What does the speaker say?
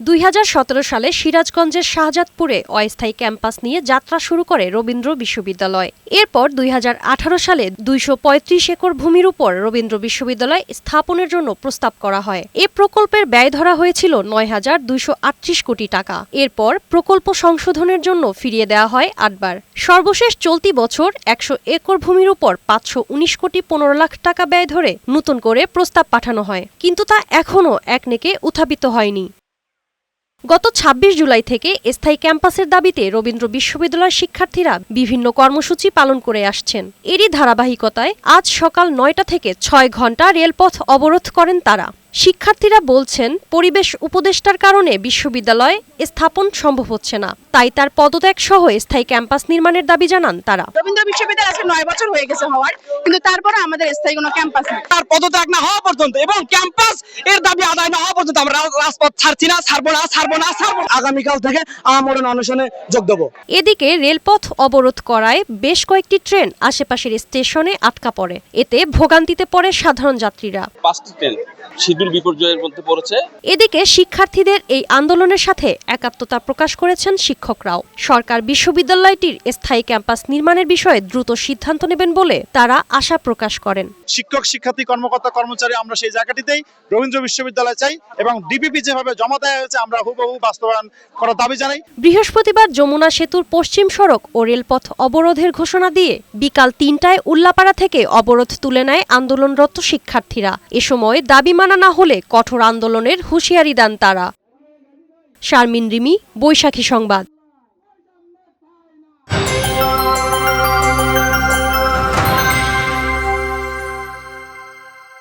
দুই হাজার সতেরো সালে সিরাজগঞ্জের শাহজাদপুরে অস্থায়ী ক্যাম্পাস নিয়ে যাত্রা শুরু করে রবীন্দ্র বিশ্ববিদ্যালয়। এরপর দুই হাজার আঠারো সালে দুইশ পঁয়ত্রিশ একর ভূমির উপর রবীন্দ্র বিশ্ববিদ্যালয় স্থাপনের জন্য প্রস্তাব করা হয়। এ প্রকল্পের ব্যয় ধরা হয়েছিল নয় হাজার দুইশো আটত্রিশ কোটি টাকা। এরপর প্রকল্প সংশোধনের জন্য ফিরিয়ে দেওয়া হয় আটবার। সর্বশেষ চলতি বছর একশো একর ভূমির উপর পাঁচশো উনিশ কোটি পনেরো লাখ টাকা ব্যয় ধরে নতুন করে প্রস্তাব পাঠানো হয়। কিন্তু তা এখনও একনেকে উত্থাপিত হয়নি। গত ২৬ জুলাই থেকে স্থায়ী ক্যাম্পাসের দাবিতে রবীন্দ্র বিশ্ববিদ্যালয়ের শিক্ষার্থীরা বিভিন্ন কর্মসূচি পালন করে আসছেন। এরই ধারাবাহিকতায় আজ সকাল নয়টা থেকে ছয় ঘণ্টা রেলপথ অবরোধ করেন তারা। শিক্ষার্থীরা বলছেন পরিবেশ উপদেষ্টার কারণে বিশ্ববিদ্যালয় স্থাপন সম্ভব হচ্ছে না। তাই তার পদত্যাগ সহ স্থায়ী ক্যাম্পাস নির্মাণের দাবি জানান তারা। রবীন্দ্র বিশ্ববিদ্যালয় আজকে নয় বছর হয়ে গেছে হওয়ার কিন্তু তারপরে আমাদের স্থায়ী কোনো ক্যাম্পাস নেই। তার পদত্যাগ না হওয়া পর্যন্ত এবং ক্যাম্পাস এর দাবি আদায় না হওয়া পর্যন্ত আমরা রাজপথ ছাড়ছি না ছাড়বো না ছাড়বো না ছাড়বো আগামীকাল থেকে আমরণ অনশনে যোগ দেবো। এদিকে রেলপথ অবরোধ করায় বেশ কয়েকটি ট্রেন আশেপাশের স্টেশনে আটকা পড়ে। এতে ভোগান্তিতে পড়ে সাধারণ যাত্রীরা। পাঁচটি ট্রেন শিডিউল বিপর্যয়ের মধ্যে পড়েছে। এদিকে শিক্ষার্থীদের এই আন্দোলনের সাথে একাত্মতা প্রকাশ করেছেন শিক্ষকরাও। সরকার বিশ্ববিদ্যালয়টির স্থায়ী ক্যাম্পাস নির্মাণের বিষয়ে দ্রুত সিদ্ধান্ত নেবেন বলে তারা আশা প্রকাশ করেন। শিক্ষক শিক্ষার্থী কর্মকর্তা কর্মচারী আমরা সেই জায়গাটিতেই রবীন্দ্র বিশ্ববিদ্যালয় চাই এবং ডিপিপি যেভাবে জমা দেওয়া হয়েছে আমরা হুবহু বাস্তবায়ন করার দাবি জানাই। বৃহস্পতিবার যমুনা সেতুর পশ্চিম সড়ক ও রেলপথ অবরোধের ঘোষণা দিয়ে বিকাল তিনটায় উল্লাপাড়া থেকে অবরোধ তুলে নেয় আন্দোলনরত শিক্ষার্থীরা। এ সময় দাবি মানা না হলে কঠোর আন্দোলনের হুঁশিয়ারি দেন তারা। শারমিন রিমি বৈশাখী সংবাদ।